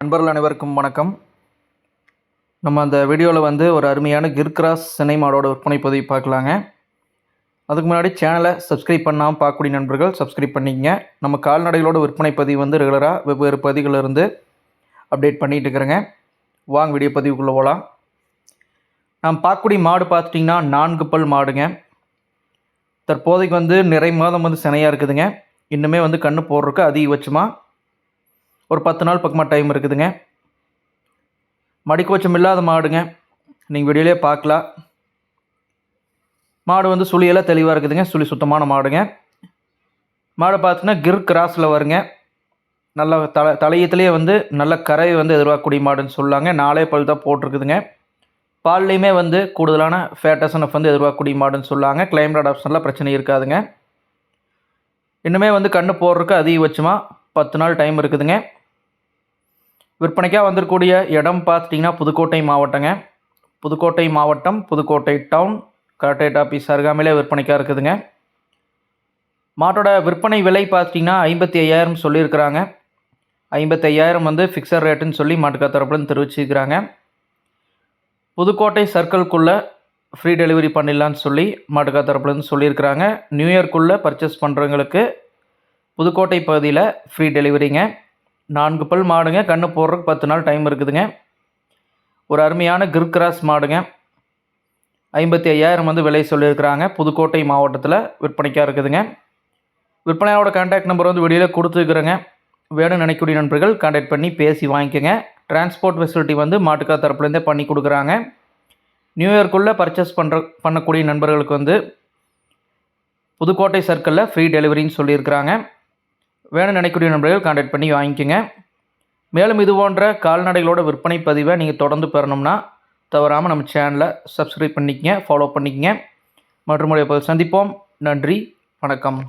நண்பர்கள் அனைவருக்கும் வணக்கம். நம்ம அந்த வீடியோவில் வந்து ஒரு அருமையான கிர்கிராஸ் சினை மாடோட விற்பனை பதிவு பார்க்கலாங்க. அதுக்கு முன்னாடி சேனலை சப்ஸ்கிரைப் பண்ணாமல் பார்க்கக்கூடிய நண்பர்கள் சப்ஸ்கிரைப் பண்ணிக்கங்க. நம்ம கால்நடைகளோட விற்பனை பதிவு வந்து ரெகுலராக வெவ்வேறு பதிவுகளிலிருந்து அப்டேட் பண்ணிகிட்டு இருக்கிறேங்க. வாங்க வீடியோ பதிவுக்குள்ளே போகலாம் நாம் பார்க்கக்கூடிய மாடு பார்த்துட்டிங்கன்னா நான்கு பல் மாடுங்க. தற்போதைக்கு வந்து நிறை மாதம் வந்து சினையாக இருக்குதுங்க. இன்னுமே வந்து கண்ணு போடுறதுக்கு அதிகபட்சமாக ஒரு பத்து நாள் பக்கமாக டைம் இருக்குதுங்க. மடிக்கோச்சம் இல்லாத மாடுங்க. நீங்கள் வெளியிலே பார்க்கலாம். மாடு வந்து சுழியெல்லாம் தெளிவாக இருக்குதுங்க. சுழி சுத்தமான மாடுங்க. மாடை பார்த்தீங்கன்னா கிர் கிராஸில் வருங்க. நல்ல தலை தலையத்துலேயே வந்து நல்ல கரை வந்து எதிர்பார்க்கக்கூடிய மாடுன்னு சொல்லாங்க. நாலே பல் தான் போட்டிருக்குதுங்க. பால்லையுமே வந்து கூடுதலான ஃபேட்டஸ்னஃப் வந்து எதிர்பார்க்கக்கூடிய மாடுன்னு சொல்லாங்க. கிளைமேட் ஆப்ஷனில் பிரச்சனை இருக்காதுங்க. இன்னுமே வந்து கண்ணு போடுறதுக்கு அதிகபட்சமாக பத்து நாள் டைம் இருக்குதுங்க. விற்பனைக்காக வந்திருக்கக்கூடிய இடம் பார்த்துட்டிங்கன்னா புதுக்கோட்டை மாவட்டங்க. புதுக்கோட்டை மாவட்டம் புதுக்கோட்டை டவுன் கலெக்டரேட் ஆஃபீஸ் அருகாமையிலே விற்பனைக்காக இருக்குதுங்க. மாட்டோட விற்பனை விலை பார்த்துட்டிங்கன்னா ஐம்பத்தி ஐயாயிரம் சொல்லியிருக்கிறாங்க. ஐம்பத்தி ஐயாயிரம் வந்து ஃபிக்ஸட் ரேட்டுன்னு சொல்லி மாட்டுக்கா தரப்புலன்னு தெரிவிச்சிருக்கிறாங்க. புதுக்கோட்டை சர்க்கிள்குள்ளே ஃப்ரீ டெலிவரி பண்ணிடலான்னு சொல்லி மாட்டுக்கா தரப்புலன்னு சொல்லியிருக்கிறாங்க. நியூ இயர்க்குள்ளே பர்ச்சேஸ் பண்ணுறவங்களுக்கு புதுக்கோட்டை பகுதியில் ஃப்ரீ டெலிவரிங்க நான்கு பல் மாடுங்க. கண்ணு போடுறதுக்கு பத்து நாள் டைம் இருக்குதுங்க. ஒரு அருமையான கிர்கிராஸ் மாடுங்க. ஐம்பத்தி ஐயாயிரம் வந்து விலை சொல்லியிருக்கிறாங்க. புதுக்கோட்டை மாவட்டத்தில் விற்பனைக்காக இருக்குதுங்க. விற்பனையோட கான்டாக்ட் நம்பர் வந்து வெளியில் கொடுத்துருக்குறேங்க. வேணும்னு நினைக்கக்கூடிய நண்பர்கள் கான்டாக்ட் பண்ணி பேசி வாங்கிக்கோங்க. டிரான்ஸ்போர்ட் ஃபெசிலிட்டி வந்து மாட்டுக்கா தரப்புலேருந்தே பண்ணி கொடுக்குறாங்க. நியூ இயர்க்குள்ளே பர்ச்சேஸ் பண்ணுற பண்ணக்கூடிய நண்பர்களுக்கு வந்து புதுக்கோட்டை சர்க்கிளில் ஃப்ரீ டெலிவரின்னு சொல்லியிருக்கிறாங்க. வேணும்னு நினைக்கக்கூடிய நண்பர்கள் கான்டாக்ட் பண்ணி வாங்கிக்கோங்க. மேலும் இது போன்ற கால்நடைகளோட விற்பனை பதிவை நீங்கள் தொடர்ந்து பெறணும்னா தவறாமல் நம்ம சேனலை சப்ஸ்கிரைப் பண்ணிக்கங்க ஃபாலோ பண்ணிக்கங்க. மற்றும் சந்திப்போம். நன்றி வணக்கம்.